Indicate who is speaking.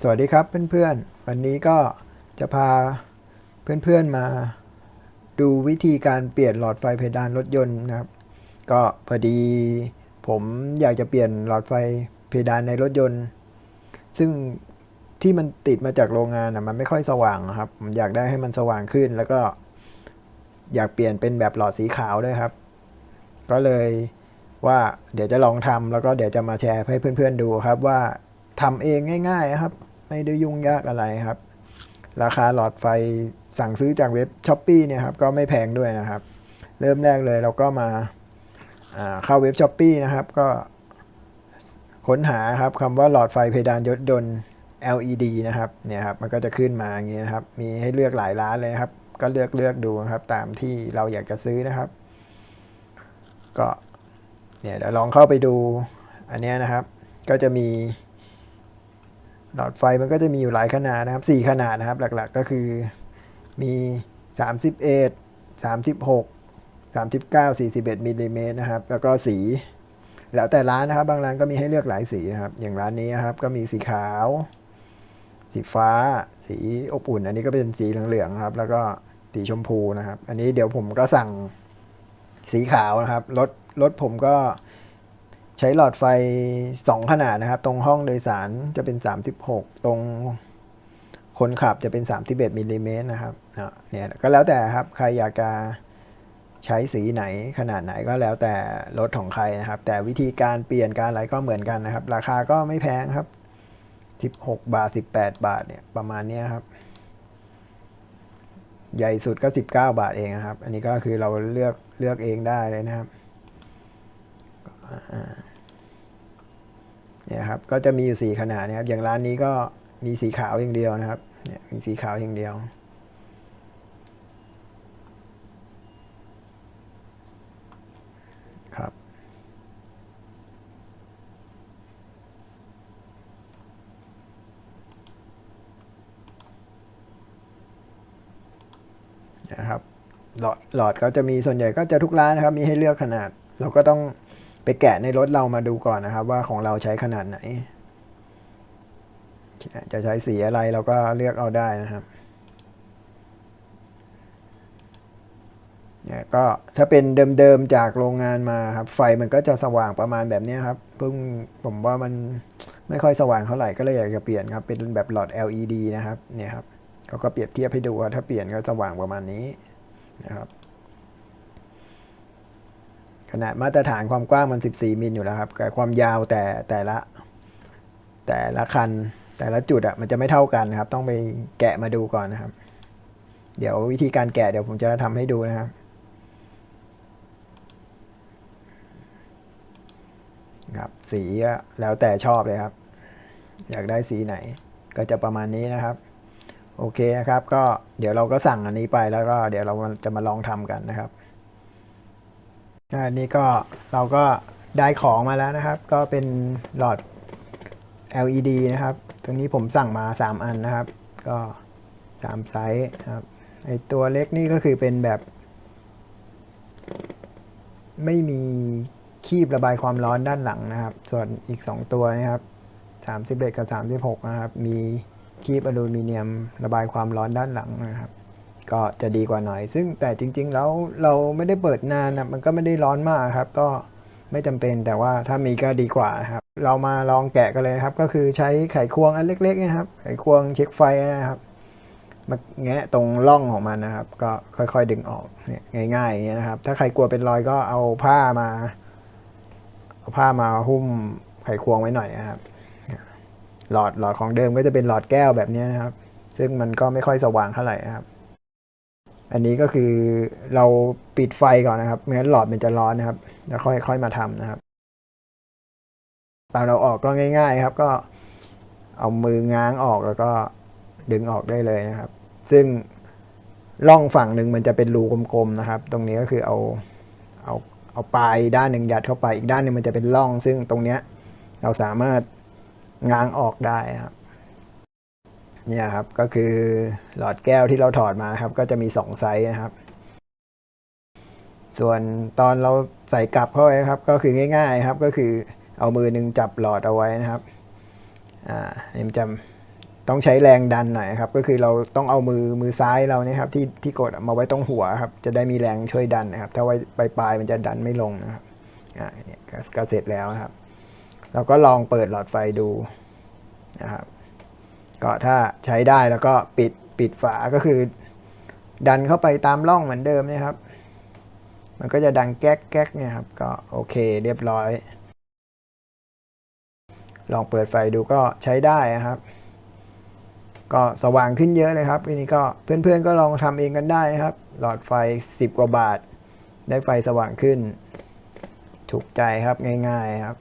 Speaker 1: สวัสดีครับเพื่อนๆ วันนี้ก็จะพาเพื่อนๆมาดูวิธีการเปลี่ยนหลอดไฟเพดานรถยนต์นะครับ ก็พอดีผมอยากจะเปลี่ยนหลอดไฟเพดานในรถยนต์ ซึ่งที่มันติดมาจากโรงงานนะมันไม่ค่อยสว่างครับผมอยากได้ให้มันสว่างขึ้น แล้วก็อยากเปลี่ยนเป็นแบบหลอดสีขาวด้วยครับ ก็เลยว่าเดี๋ยวจะลองทำแล้วก็เดี๋ยวจะมาแชร์ให้เพื่อนๆดูครับว่าทำเองง่าย ๆ ครับ ไม่ได้ยุ่งยากอะไรครับ ราคาหลอดไฟสั่งซื้อจากเว็บช้อปปีเนี่ยครับก็ไม่แพงด้วยนะครับ เริ่มแรกเลยเราก็มาเข้าเว็บช้อปปีนะครับ ก็ค้นหาครับคำว่าหลอดไฟเพดานยศยนต์ LED นะครับเนี่ยครับมันก็จะขึ้นมาอย่างนี้นะครับ มีให้เลือกหลายร้านเลยครับ ก็เลือกเลือกดูนะครับ ตามที่เราอยากจะซื้อนะครับ ก็เนี่ยเดี๋ยวลองเข้าไปดูอันเนี้ยนะครับ ก็จะมี หลอดไฟมันก็จะมีอยู่หลายขนาดนะครับ4ขนาดนะครับ หลักๆก็คือมี 31 36 39 41มิลลิเมตรนะครับ แล้วก็สี แล้วแต่ร้านนะครับ บางร้านก็มีให้เลือกหลายสีนะครับ อย่างร้านนี้นะครับ ก็มีสีขาว สีฟ้า สีอบอุ่น อันนี้ก็เป็นสีเหลืองๆครับ แล้วก็สีชมพูนะครับ อันนี้เดี๋ยวผมก็สั่งสีขาวนะครับ รถรถผมก็ ช้หลอดไฟ 2 ขนาดนะครับ ตรงห้องโดยสารจะเป็น 36 ตรงคนขับจะเป็น 31มิลลิเมตรนะครับเนี่ยก็แล้วแต่ครับ ใครอยากจะใช้สีไหนขนาดไหนก็แล้วแต่รถของใครนะครับ แต่วิธีการเปลี่ยนการอะไรก็เหมือนกันนะครับ ราคาก็ไม่แพงครับ 16 บาท 18 บาทเนี่ยประมาณนี้ครับ ใหญ่สุดก็ 19 บาทเองนะครับ อันนี้ก็คือเราเลือกเลือกเองได้เลยนะครับ เนี่ยครับก็จะมีอยู่สีขนาดนะครับ อย่างร้านนี้ก็มีสีขาวอย่างเดียวนะครับเนี่ยมีสีขาวอย่างเดียว ครับ นะครับหลอดหลอดเขาจะมีส่วนใหญ่ก็จะทุกร้านนะครับ มีให้เลือกขนาด เราก็ต้อง ไปแกะในรถเรามาดูก่อนนะครับ ว่าของเราใช้ขนาดไหน จะใช้สีอะไรเราก็เลือกเอาได้นะครับเนี่ยก็ถ้าเป็นเดิมๆจากโรงงานมาครับ ไฟมันก็จะสว่างประมาณแบบนี้ครับเพิ่งผมว่ามันไม่ค่อยสว่างเท่าไหร่ก็เลยอยากจะเปลี่ยนครับ เป็นแบบหลอด LED นะครับเนี่ยครับเขาก็เปรียบเทียบให้ดูว่าถ้าเปลี่ยนก็สว่างประมาณนี้นะครับ ขนาดมาตรฐานความกว้างมัน 14 มิลอยู่แล้วครับแต่ความยาวแต่แต่ละ แต่ละคัน แต่ละจุดอะมันจะไม่เท่ากันนะครับ ต้องไปแกะมาดูก่อนนะครับ เดี๋ยววิธีการแกะเดี๋ยวผมจะทำให้ดูนะครับครับสีแล้วแต่ชอบเลยครับ อยากได้สีไหน ก็จะประมาณนี้นะครับ โอเคนะครับ ก็เดี๋ยวเราก็สั่งอันนี้ไปแล้วก็เดี๋ยวเราจะมาลองทำกันนะครับ อันนี้ก็เราก็ได้ของมาแล้วนะครับ ก็เป็นหลอด LED นะครับ ตรงนี้ผมสั่งมา 3 อันนะครับ ก็ 3 ไซส์ครับไอตัวเล็กนี่ก็คือเป็นแบบ ไม่มีคีบระบายความร้อนด้านหลังนะครับ ส่วนอีก 2 ตัวนะครับ31กับ36 นะครับ มีคีบอลูมิเนียมระบายความร้อนด้านหลังนะครับ ก็จะดีกว่าหน่อย ซึ่งแต่จริง ๆ แล้วเราไม่ได้เปิดนานนะมันก็ไม่ได้ร้อนมากครับ ก็ไม่จำเป็นแต่ว่าถ้ามีก็ดีกว่านะครับ เรามาลองแกะกันเลยนะครับ ก็คือใช้ไขควงอันเล็กๆนะครับ ไขควงเช็คไฟนะครับมาแงะตรงร่องของมันนะครับ ก็ค่อยๆดึงออกเนี่ยง่ายๆอย่างเงี้ยนะครับ ถ้าใครกลัวเป็นรอยก็เอาผ้ามาเอาผ้ามาหุ้มไขควงไว้หน่อยนะครับ หลอดหลอดของเดิมก็จะเป็นหลอดแก้วแบบนี้นะครับ ซึ่งมันก็ไม่ค่อยสว่างเท่าไหร่นะครับ อันนี้ก็คือเราปิดไฟก่อนนะครับไม่งั้นหลอดมันจะร้อนนะครับ แล้วค่อยค่อยมาทำนะครับ ตอนเราออกก็ง่าย ๆ ครับ ก็เอามือง้างออกแล้วก็ดึงออกได้เลยนะครับ ซึ่งร่องฝั่งหนึ่งมันจะเป็นรูกลมๆนะครับ ตรงนี้ก็คือเอาเอาเอาปลายด้านหนึ่งยัดเข้าไปอีกด้านหนึ่งมันจะเป็นร่อง ซึ่งตรงเนี้ยเราสามารถง้างออกได้ครับ เนี่ยครับก็คือหลอดแก้วที่เราถอดมานะครับ ก็จะมี 2 ไซส์นะครับ ส่วนตอนเราใส่กลับเข้าไปครับ ก็คือง่าย ๆครับ ก็คือเอามือหนึ่งจับหลอดเอาไว้นะครับอ่านี่มันจะต้องใช้แรงดันหน่อยครับ ก็คือเราต้องเอามือมือซ้ายเราเนี่ยครับที่ที่กดมาไว้ตรงหัวครับ จะได้มีแรงช่วยดันนะครับ ถ้าไว้ปลายปลายมันจะดันไม่ลงนะครับอ่าเนี่ยก็ก็เสร็จแล้วนะครับ เราก็ลองเปิดหลอดไฟดูนะครับ ก็ถ้าใช้ได้แล้วก็ปิดปิดฝาก็คือ ดันเข้าไปตามร่องเหมือนเดิมนะครับ มันก็จะดังแก๊กแก๊กเนี่ยครับ ก็โอเคเรียบร้อย ลองเปิดไฟดูก็ใช้ได้นะครับ ก็สว่างขึ้นเยอะเลยครับทีนี้ก็เพื่อนๆก็ลองทำเองกันได้นะครับ หลอดไฟ 10 กว่าบาท ได้ไฟสว่างขึ้น ถูกใจครับง่าย ๆครับ